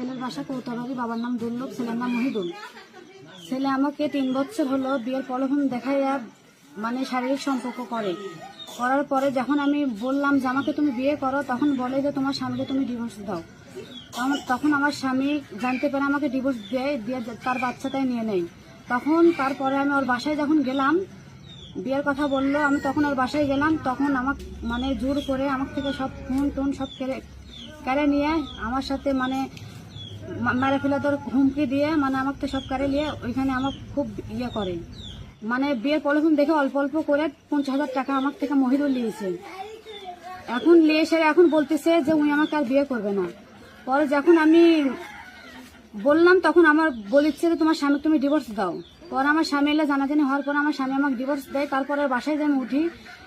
ছেলের বাসা কৌতাবাড়ি বাবার নাম দুর্লভ, ছেলের নাম মহিদুল। ছেলে আমাকে তিন বছর হলো বিয়ের প্রলোভন দেখাইয়া মানে শারীরিক সম্পর্ক করে। করার পরে যখন আমি বললাম যে, আমাকে তুমি বিয়ে করো, তখন বলে যে, তোমার স্বামীকে তুমি ডিভোর্স দাও। তখন- আমার স্বামী জানতে পারে আমাকে ডিভোর্স দেয়, দিয়ে তার বাচ্চাটাই নিয়ে নেয়। তখন তারপরে আমি ওর বাসায় যখন গেলাম, বিয়ের কথা বলল, আমি তখন ওর বাসায় গেলাম। তখন আমাকে মানে জোর করে আমার থেকে সব ফোন টোন সব কেড়ে কেড়ে নিয়ে আমার সাথে মানে মেরে ফেলে তোর হুমকি দিয়ে মানে আমাকে সব কারে নিয়ে ওইখানে আমার খুব ইয়ে করে। মানে বিয়ের পলিথিন দেখে অল্প অল্প করে পঞ্চাশ হাজার টাকা আমার থেকে মহিদুল নিয়েছে। এখন নিয়ে এসে এখন বলতেছে যে উনি আমাকে আর বিয়ে করবে না। পরে যখন আমি বললাম, তখন আমার বলিচ্ছে যে তোমার স্বামী তুমি ডিভোর্স দাও। পরে আমার স্বামী এলে জানাজানি হওয়ার পরে আমার স্বামী আমাকে ডিভোর্স দেয়। তারপরে বাসায় যে আমি উঠি,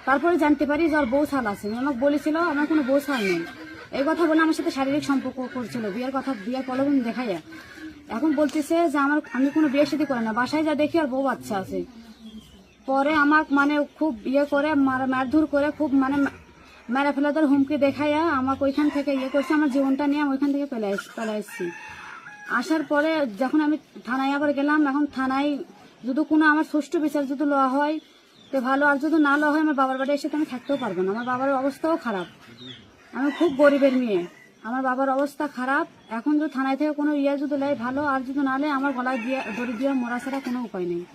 তারপরে জানতে পারি যে ওর বউ ছাল আছে। আমাকে বলেছিল, আমার কোনো বউ ছাল নেই। এই কথা বলে আমার সাথে শারীরিক সম্পর্ক করছিল। বিয়ের কথা, বিয়ের প্রলোভন দেখাইয়া। এখন বলতেছে যে আমার, আমি কোনো বিয়ে সাথে করে না। বাসায় যা দেখি আর বউ বাচ্চা আছে। পরে আমাকে মানে খুব ইয়ে করে, মার- মারধর করে খুব মানে মেরে ফেলে তোর হুমকি দেখাইয়া আমাকে ওইখান থেকে ইয়ে করছে, আমার জীবনটা নিয়ে আমি ওইখান থেকে পেলে এস- পেলে এসেছি আসার পরে যখন আমি থানায় আবার গেলাম, এখন থানায় যদি কোনো আমার সুষ্ঠু বিচার যদি লওয়া হয়, তো ভালো। আর যদি না লওয়া হয়, আমার বাবার বাড়ি এসে তো আমি থাকতেও পারব না। আমার বাবার অবস্থাও খারাপ। আমি খুব গরিবের মেয়ে। আমার বাবার অবস্থা খারাপ। এখন যদি থানায় থেকে কোনো ইয়ে যদি লাই ভালো, আর যদি না আমার গলায় দিয়ে, দড়ি দিয়ে মরা ছাড়া কোনো উপায় নেই।